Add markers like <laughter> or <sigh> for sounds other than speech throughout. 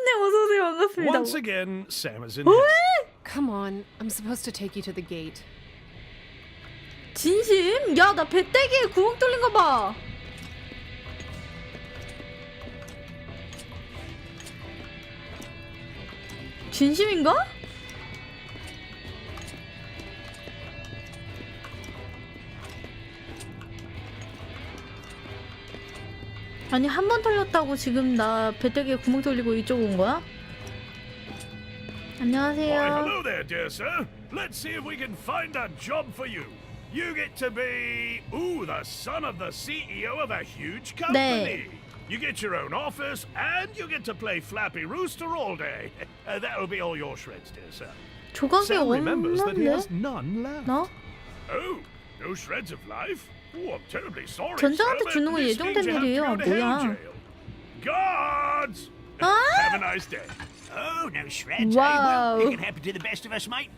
몬스터님 어서 오세요 반갑습니다. Once again, Sam is in heaven. Come on, I'm supposed to take you to the gate. 진심? 야 나 배때기에 구멍 뚫린 거 봐. 진심인가? 아니 한 번 털렸다고 지금 나 배때기에 구멍 뚫리고 이쪽 온 거야? Why, 안녕하세요. hello there, dear sir. Let's see if we can find a job for you. You get to be, ooh, the son of the CEO of a huge company. You get your own office, and you get to play Flappy Rooster all day. Uh, that'll be all your shreds, dear sir. 조각이 Sam remembers that he 없는데? has none left. 나? Oh, no shreds of life? Oh, I'm terribly sorry. 전장한테 주는 건 예정된 일이에요. 뭐야? 아? Have a nice day. Oh, no shreds, Wow. eh? Well, it can happen to the best of us, mate.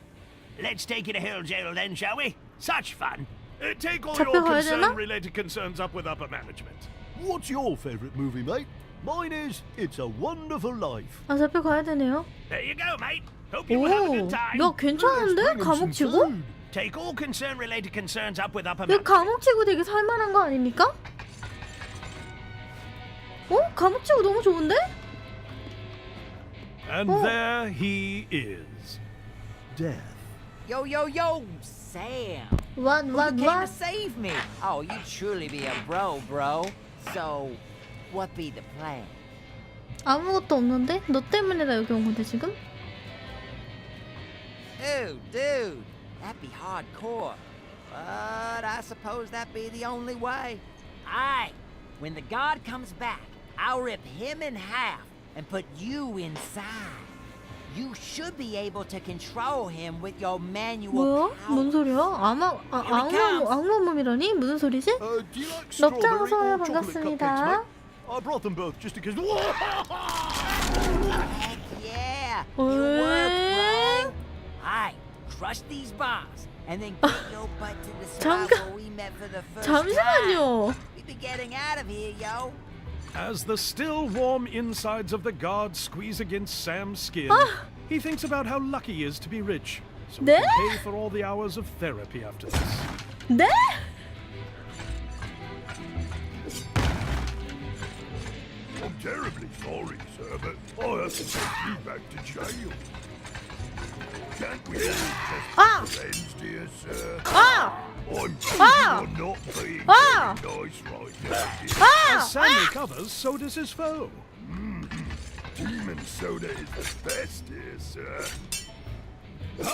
Let's take you to Hell Jail then, shall we? Such fun. Uh, take all your 되나? concern-related concerns up with upper management. What's your favourite movie, mate? Mine is It's a Wonderful Life. 아 잡혀 가야 되네요. There you go, mate. Hope you have a 오, good time. 야 괜찮은데? 감옥 치고? Take all concern-related concerns up with upper 이거 management. 감옥 치고 되게 살만한 거 아닙니까? 어? 감옥 치고 너무 좋은데? And Oh. there he is. Death. Yo, yo, yo, Sam. What, You what, came to what? save me. Oh, you truly be a bro, bro. So, what be the plan? 아무것도 없는데? 너 때문에 나 여기 온 건데 지금? Dude, dude, that'd be hardcore. But I suppose that'd be the only way. Aye, when the god comes back, I'll rip him in half and put you inside. You should be able to control him with your manual 뭐야? power. 뭔 소리야? 아마, 아, 악마, 악마 몸이라니? 무슨 소리지? Uh, do you like 럽장 strawberry 어서요 or chocolate 반갑습니다. cupcakes, mate? I brought them both just in case. <laughs> these bombs and then <laughs> get your butt to the spot 잠깐- where we met for the first time. 잠시만요. We be getting out of here, yo. As the still warm insides of the guard squeeze against Sam's skin, he thinks about how lucky he is to be rich. So he 네? can pay for all the hours of therapy after this. 네? I'm terribly sorry, sir, but I have to take you back to jail. 아! 아! Ah! Ah! 아! As Sam recovers, so does his foe. Demon soda is the best, dear sir.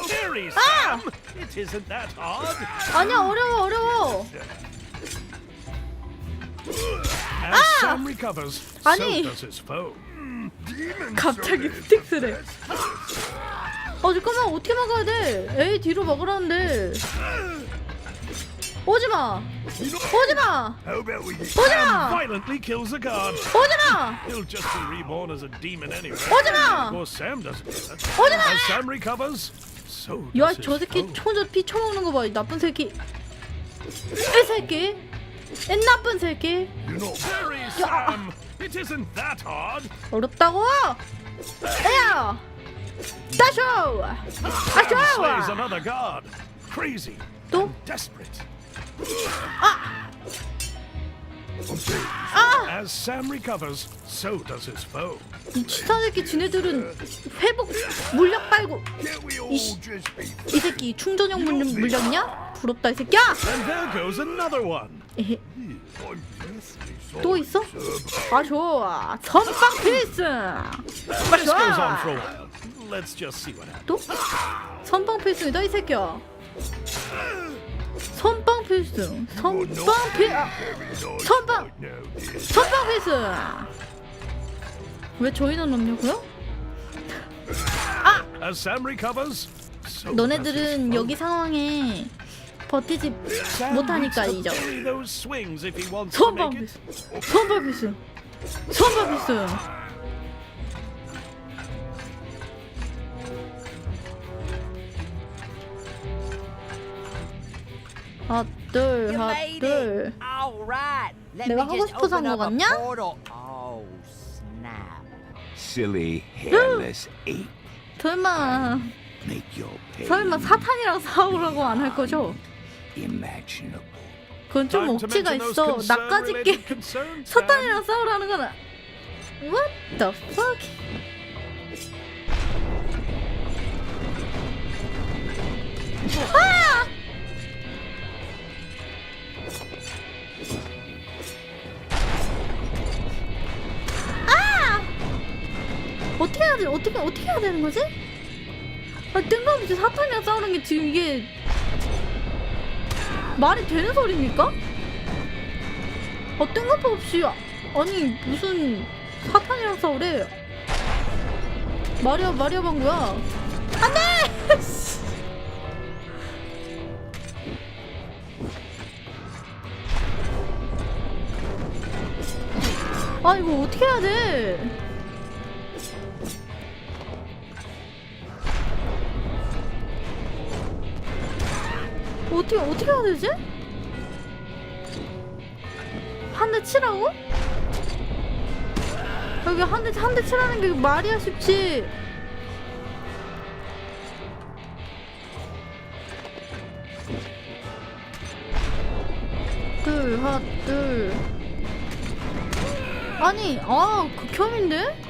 Dare he, Ah! Sam? It isn't that hard. 아니야 어려워 어려워. As Sam recovers, so does his foe. Demon 갑자기 스틱스래. 어 잠깐만 어떻게 막아야 돼? 에이 뒤로 막으라는데. 오지마. 오지마. How about we get 오지마. Violently kills a guard. 오지마. He'll just be reborn as a demon anyway. 오지마. Of course, Sam doesn't do that. 오지마. As Sam recovers, so 야저 새끼 foe. 혼자 피 처먹는 거 봐. 이 나쁜 새끼. 이 새끼. 이 나쁜 새끼. You're not Hurry, Sam! It isn't that hard. 어렵다고? 야. Guard. Crazy. 또? 아. 이 치사 새끼 지네들은 회복 물력 빨고 be 이 새끼 충전형 물력, 물력이냐? 부럽다 이 새끼야. 에헤. 또 있어? 아 좋아 선빵 필승 goes on for a while. Let's just see what happens. 또? 선빵 필승이다 이 새끼야 선빵 필승 선빵 필 아, 선빵. 선빵 필승 왜 저희는 없냐고요? His 너네들은. 여기 상황에 버티지 못하니까 이죠 선빵 필승. 선빵 필승 선빵 필승 it. All right. Let 내가 하고 싶어서 한 거 같냐? Oh, silly hairless ape. 설마 Make your pain 설마 사탄이랑 싸우라고 안 할 거죠? imaginable. 그건 좀 억지가 있어. concern-related concerns, 사탄이랑 싸우라는 건 아- What the fuck? 어떻게? 어떻게 해야 되는 거지? 아, 뜬금없이 사탄이랑 싸우는 게 지금 이게 말이 되는 소리입니까? 어, 뜬금없이 아니 무슨 사탄이랑 싸우래? 마리아 마리아 방구야. 안돼! <laughs> 아 이거 어떻게 해야 돼? 어떻게 어떻게 해야 되지? 한 대 치라고? 여기 한 대 한 대 치라는 게 말이야 쉽지. 둘, 하나, 둘. 아니, 아, 극혐인데?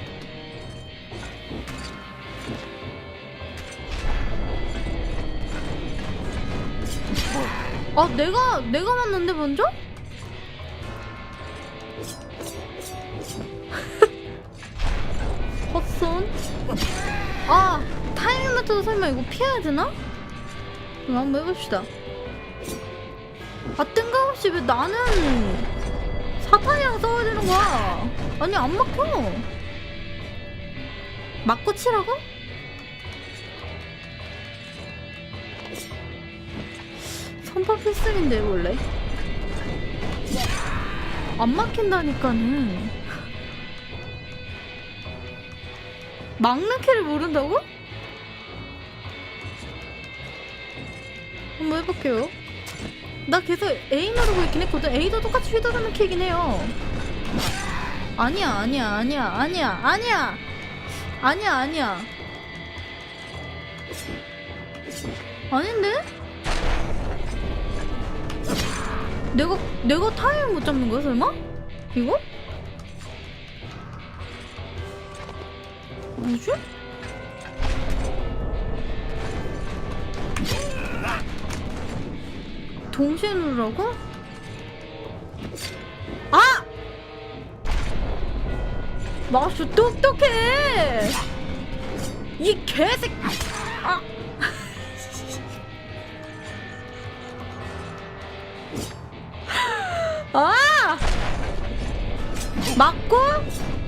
아, 내가, 내가 맞는데, 먼저? <laughs> 헛손? 아, 타이밍 메터드 설마 이거 피해야 되나? 그럼 한번 해봅시다. 아, 뜬금없이 왜 나는 사탄이랑 싸워야 되는 거야? 아니, 안 막혀. 맞고 치라고? 선파 필승인데, 원래. 안 막힌다니까는. 막는 키를 모른다고? 한번 해볼게요. 나 계속 A 누르고 있긴 했거든. A도 똑같이 휘두르는 키긴 해요. 아니야, 아니야, 아니야, 아니야, 아니야, 아니야, 아니야. 아닌데? 내가 내가 타이밍 못 잡는 거야 설마? 이거? 뭐지? 동시에 누르라고? 아! 마수 똑똑해! 이 개새끼! 아! 맞고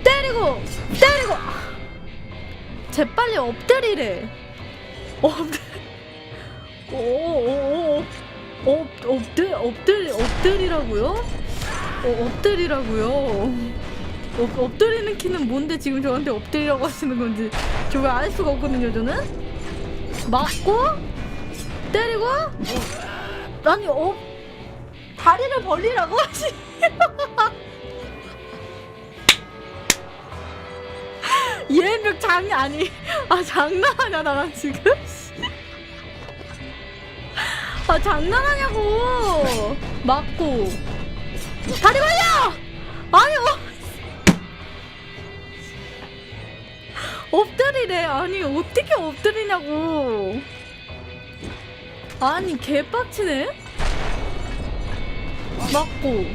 때리고 때리고 재빨리 엎드리래 엎드 오오오 엎 엎드 엎드리 엎드리라고요? 어, 엎드리라고요? 엎, 엎드리는 키는 뭔데 지금 저한테 엎드리라고 하시는 건지 저 왜 알 수가 없거든요 저는 맞고 때리고 아니 엎 다리를 벌리라고? <laughs> 하시 얘몇 장이 아니 아 장난하냐 나랑 지금? 아 장난하냐고. 맞고. 다리 벌려! 아니 어. 엎드리래. 아니 어떻게 엎드리냐고. 아니 개빡치네 맞고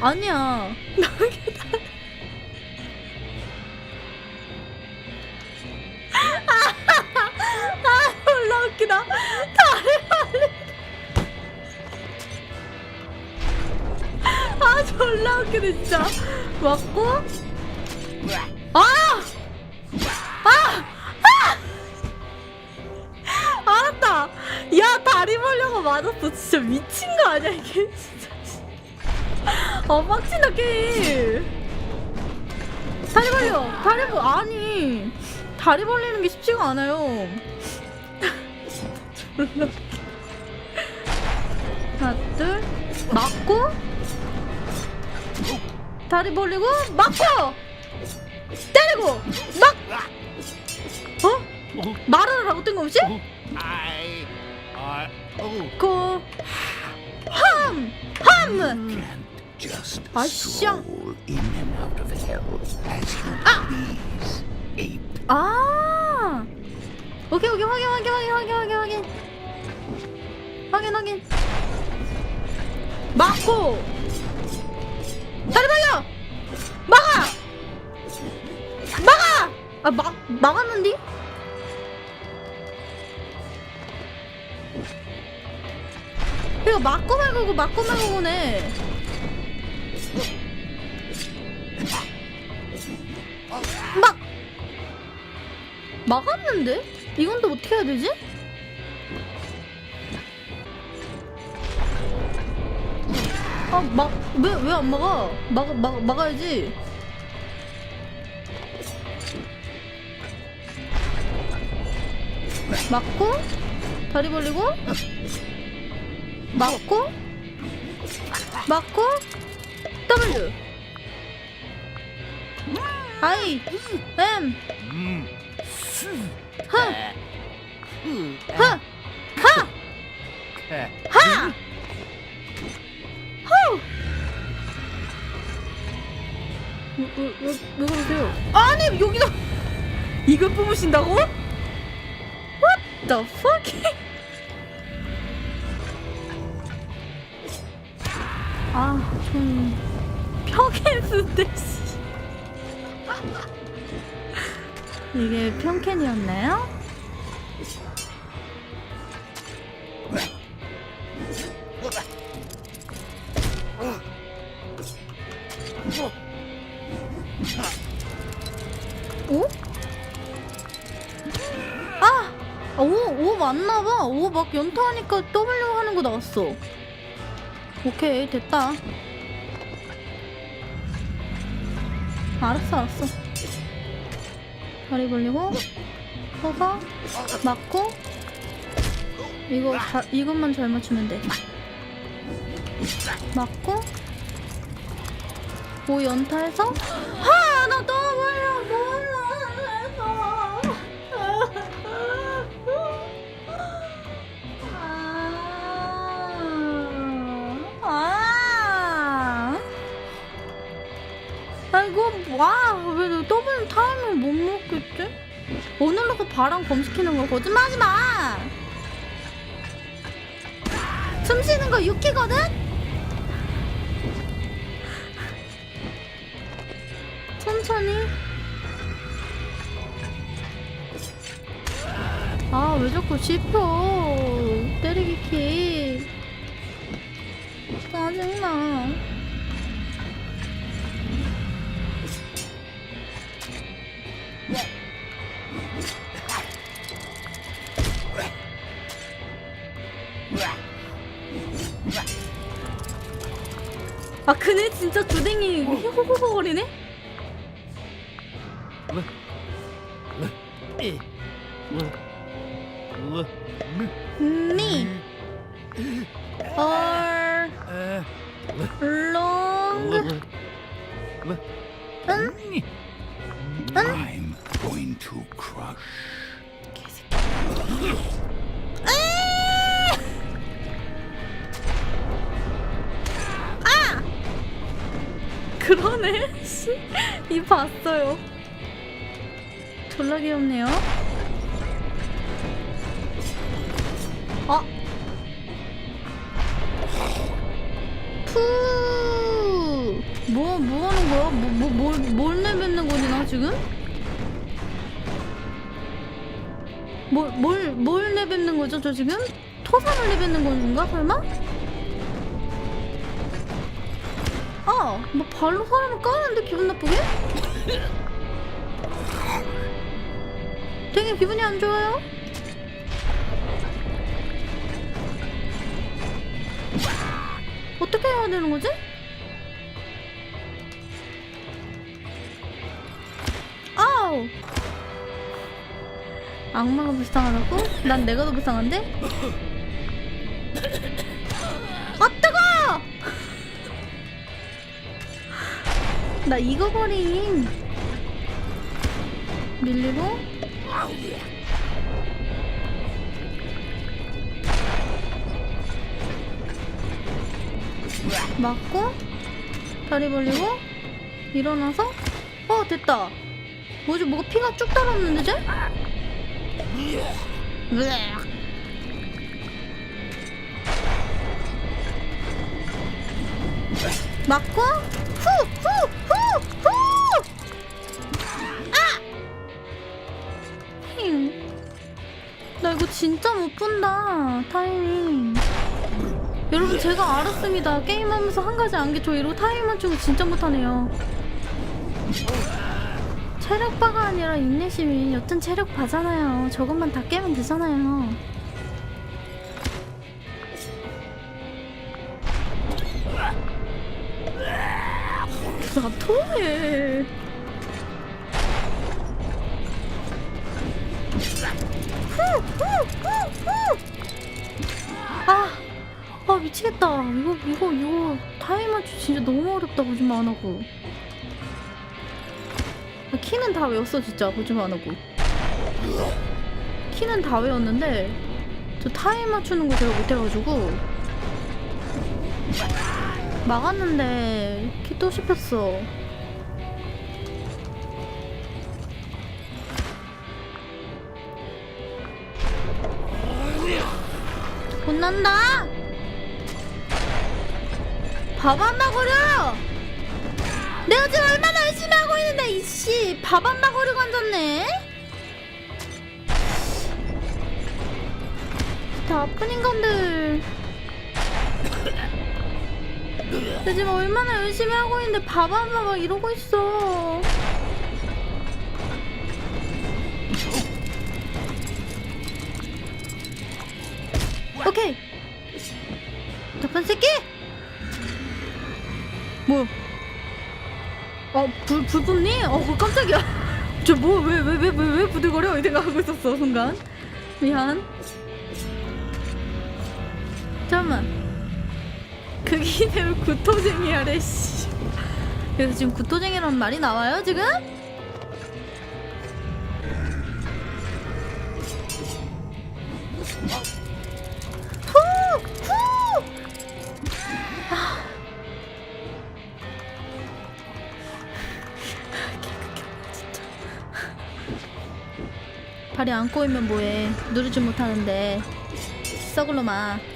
아니야 <laughs> 아, 졸라 웃기다. 다리 말리. 아, 졸라 웃기네, 진짜. 맞고. 맞았어. 진짜 미친 거 아니야, 이게? <laughs> 진짜. 아, 빡친다, 게임. 다리 벌려. 다리 벌, 아니. 다리 벌리는 게 쉽지가 않아요. 졸라. <laughs> 하나, 둘, 맞고. 다리 벌리고 막고 때리고 막 어? 말을 하라고 뜬금없이? 고 함! 함! Just 아씨야 in and out of hell as you 아! please, ape. 아 오케이 오케이 확인 확인 확인 확인 확인 확인 확인 확인 막고 다리 벌려 막아 막아 아 막 막았는데 이거 맞고 말고 맞고 말고네 막 막았는데? 이건 또 어떻게 해야 되지? 아, 막, 왜, 왜 안 막아? 막, 막, 막아야지. 막고, 다리 벌리고, 막고, 막고, W. I, M, 하! 하! 후! 왜, 왜, 왜? 아니, 여기서 이걸 뽑으신다고? What the fuck? 아, 좀 평캔스인데, 씨. 이게 평캔이었나요? 오? 아! 오, 오 맞나봐. 오 막 연타하니까 W 하는 거 나왔어. 오케이, 됐다. 알았어, 알았어. 다리 벌리고, 서서, 맞고, 이거, 자, 이것만 잘 맞추면 돼. 맞고, 오 연타해서, 하! 나 떠버려! 몰라! 와! 왜 더블 타임을 못 먹겠지? 오늘로서 바람 검시키는 거 거짓말하지 마! 숨 쉬는 거 유키거든? 천천히. 아, 왜 자꾸 씹혀? 때리기 키. 짜증나. 진짜 주댕이 호호호거리네? 미 얼 롱 응? I'm going to crush. 그러네. 씨, <laughs> 이 봤어요. 졸라 귀엽네요. 아. 푸. 뭐, 뭐 하는 거야? 뭐, 뭐, 뭘, 뭘 내뱉는 거지, 나 지금? 뭘, 뭘, 뭘 내뱉는 거죠, 저 지금? 토산을 내뱉는 건가, 설마? 아, 뭐 발로 사람을 까는데 기분 나쁘게? 되게 기분이 안 좋아요? 어떻게 해야 되는 거지? 아우! 악마가 불쌍하다고? 난 내가 더 불쌍한데? 나 이거 버림. 밀리고. 맞고. 다리 벌리고. 일어나서. 어, 됐다. 뭐지, 뭐가 피가 쭉 따랐는데, 쟤? 맞고 이거 진짜 못 본다 타이밍. 여러분 제가 알았습니다. 게임하면서 한 가지 안게 저 이러고 타이밍 맞추고 진짜 못하네요. 체력바가 아니라 인내심이 여튼 체력바잖아요. 저것만 다 깨면 되잖아요. 나 토해. 미치겠다. 이거 이거 이거 타임 맞추 진짜 너무 어렵다 보지만 안 하고. 아, 키는 다 외웠어 진짜 보지만 안 하고. 키는 다 외웠는데 저 타임 맞추는 거 제가 못해가지고 막았는데 키 또 씹혔어. 혼난다. 밥안 먹으려. 내가 지금 얼마나 열심히 하고 있는데 이씨 밥안 먹으려고 앉았네. 다 아픈 인간들. 나 지금 얼마나 열심히 하고 있는데 밥안 먹어 이러고 있어. 오케이. 나쁜 새끼. 어, 불, 불 붙니? 어, 그 깜짝이야. <laughs> 저 뭐, 왜, 왜, 왜, 왜, 왜 부들거려? 이 생각하고 있었어, 순간. 미안. 잠깐만. 그기대로 <laughs> 구토쟁이야래, 씨. 그래서 지금 구토쟁이라는 말이 나와요, 지금? 발이 안 꼬이면 뭐해 누르지 못하는데 썩을로 마 아.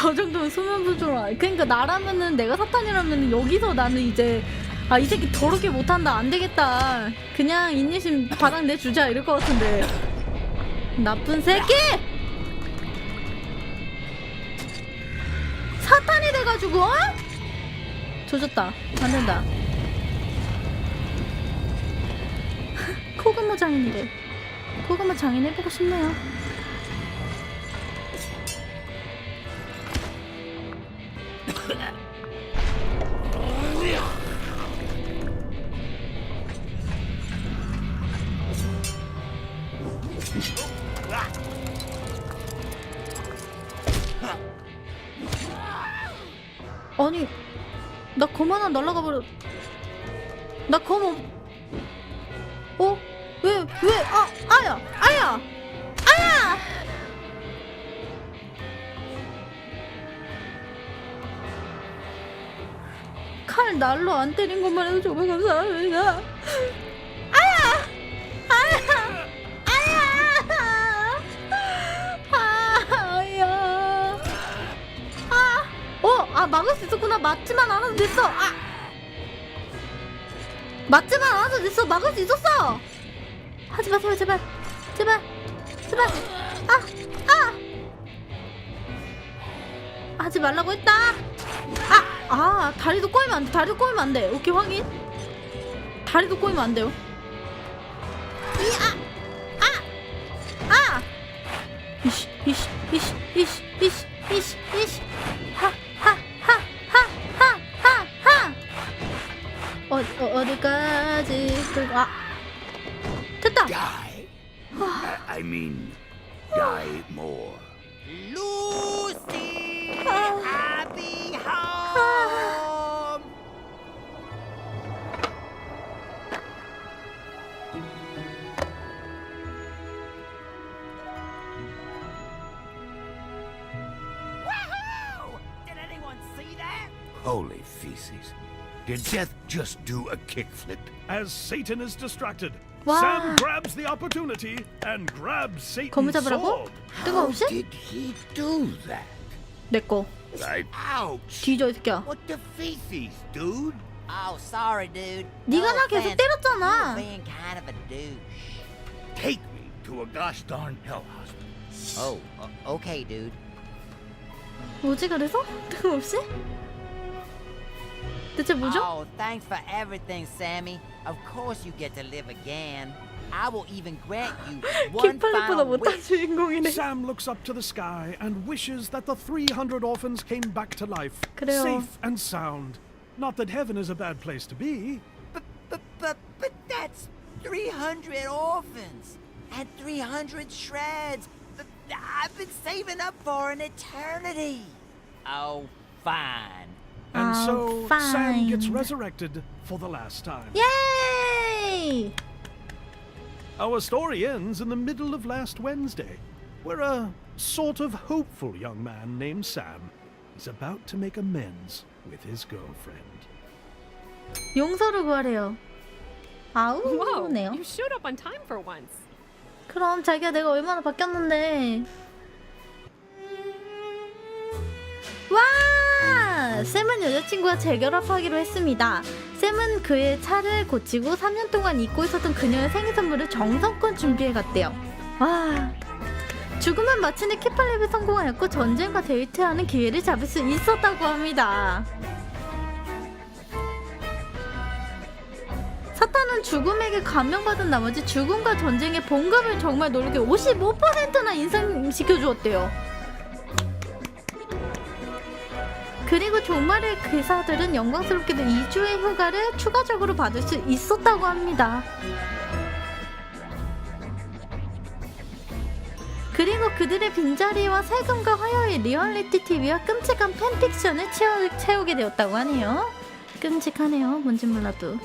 저 정도면 수면 부조라. 그러니까 나라면은 내가 사탄이라면 여기서 나는 이제 아 이 새끼 더럽게 못한다 안 되겠다. 그냥 인내심 바닥 내 주자 이럴 것 같은데. 나쁜 새끼! 사탄이 돼가지고 어? 조졌다. 안 된다. <laughs> 코그모 장인이래. 코그모 장인 해보고 싶네요. 아니, 나검 하나 날라가 버려. 나검 없. 어? 왜, 왜, 아, 아야, 아야, 아야! 칼 날로 안 때린 것만 해도 정말 감사합니다. 아, 막을 수 있었구나. 맞지만 않아도 됐어. 아! 맞지만 않아도 됐어. 막을 수 있었어. 하지 마세요, 제발. 제발. 제발. 아, 아. 하지 말라고 했다. 아, 아, 다리도 꼬이면 안 돼. 다리도 꼬이면 안 돼. 오케이 확인. 다리도 꼬이면 안 돼요. 이, 아, 아, 아. 이씨, 이씨, 이씨, 이씨, 어디까지? 끌고 아, 됐다. Die. I, I mean, die more. Lucy! Ah. Happy home! Woohoo! Did anyone see that? Holy feces. Did Death just do a kickflip? As Satan is distracted, Wow. Sam grabs the opportunity and grabs 거미 Satan's 잡으라고? sword. 뜬금없이? Did he do that? 내 거. I ouch. 뒤져 이 새끼야. What the feces, dude? Oh, sorry, dude. 네가 No 나 계속 offense. 때렸잖아. You're being kind of a douche. Take me to a gosh darn hell hospital. Oh, o- okay, dude. 뭐지 그래서? <laughs> 뜬금없이? 대체 뭐죠? Oh, thanks for everything, Sammy. Of course you get to live again. I will even grant you <gasps> one 킴팔리보다 final 못한 wish. 주인공이네. Sam looks up to the sky and wishes that the 300 orphans came back to life, 그래요. safe and sound. Not that heaven is a bad place to be. But, but, but, but that's 300 orphans and 300 shreds that I've been saving up for an eternity. Oh, fine. And Oh, so Sam gets fine. resurrected for the last time. 예이! Our story ends in the middle of last Wednesday, where a sort of hopeful young man named Sam is about to make amends with his girlfriend. 용서를 구하래요. Whoa, 아우네요. you showed up on time for once. 그럼 자기야 내가 얼마나 바뀌었는데. 샘은 여자친구와 재결합하기로 했습니다. 샘은 그의 차를 고치고 3년 동안 잊고 있었던 그녀의 생일 선물을 정성껏 준비해 갔대요. 와! 죽음은 마침내 키팔랩에 성공하였고 전쟁과 데이트하는 기회를 잡을 수 있었다고 합니다. 사탄은 죽음에게 감명받은 나머지 죽음과 전쟁의 봉급을 정말 노력에 55%나 인상시켜 주었대요. 그리고 종말의 기사들은 영광스럽게도 2주의 휴가를 추가적으로 받을 수 있었다고 합니다. 그리고 그들의 빈자리와 세금과 화요일 리얼리티 TV와 끔찍한 팬픽션을 채우, 채우게 되었다고 하네요. 끔찍하네요. 뭔진 몰라도.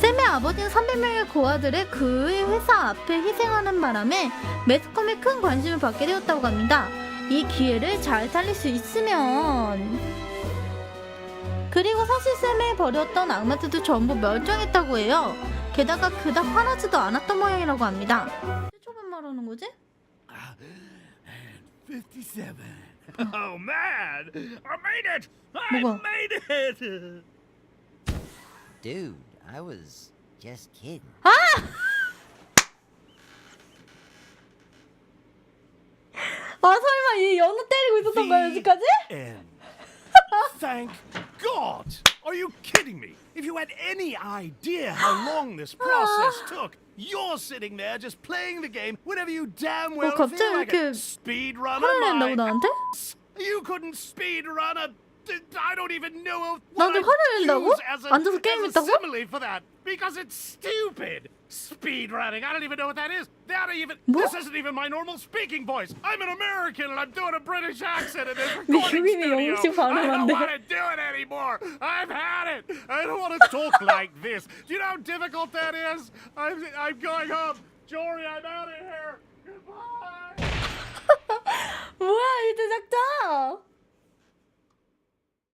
샘의 아버지는 300명의 고아들의 그의 회사 앞에 희생하는 바람에 매스컴에 큰 관심을 받게 되었다고 합니다. 이 기회를 잘 살릴 수 있으면 그리고 사실 샘에 버렸던 악마들도 전부 멸종했다고 해요. 게다가 그닥 화나지도 않았던 모양이라고 합니다. 초반 말하는 거지? 57. Oh man! I made it! I 뭐가? made it! Dude, I was just kidding. 아 설마 이 연우 때리고 있었던 거야 여기까지? End. Thank God! Are you kidding me? If you had any idea how long this process <sighs> took, you're sitting there just playing the game whenever you damn well 갑자기 feel like 이렇게 it. Speedrunner, 화를 낸다고 my 나한테? ass. You couldn't speedrun a. I don't even know 나한테 what 화를 I'd 낸다고? use as a, 앉아서 as a 게임했다고? simile for that because it's stupid. Speedrunning. I don't even know what that is. That even. 뭐? This isn't even my normal speaking voice. I'm an American and I'm doing a British accent in this <laughs> 네 recording 교민이 studio. 영국식 I don't 발음한대. want to do it anymore. I've had it. I don't want to talk <laughs> like this. Do you know how difficult that is? I'm, I'm going home. Jory, I'm out of here. Goodbye. 뭐야 이 제작자?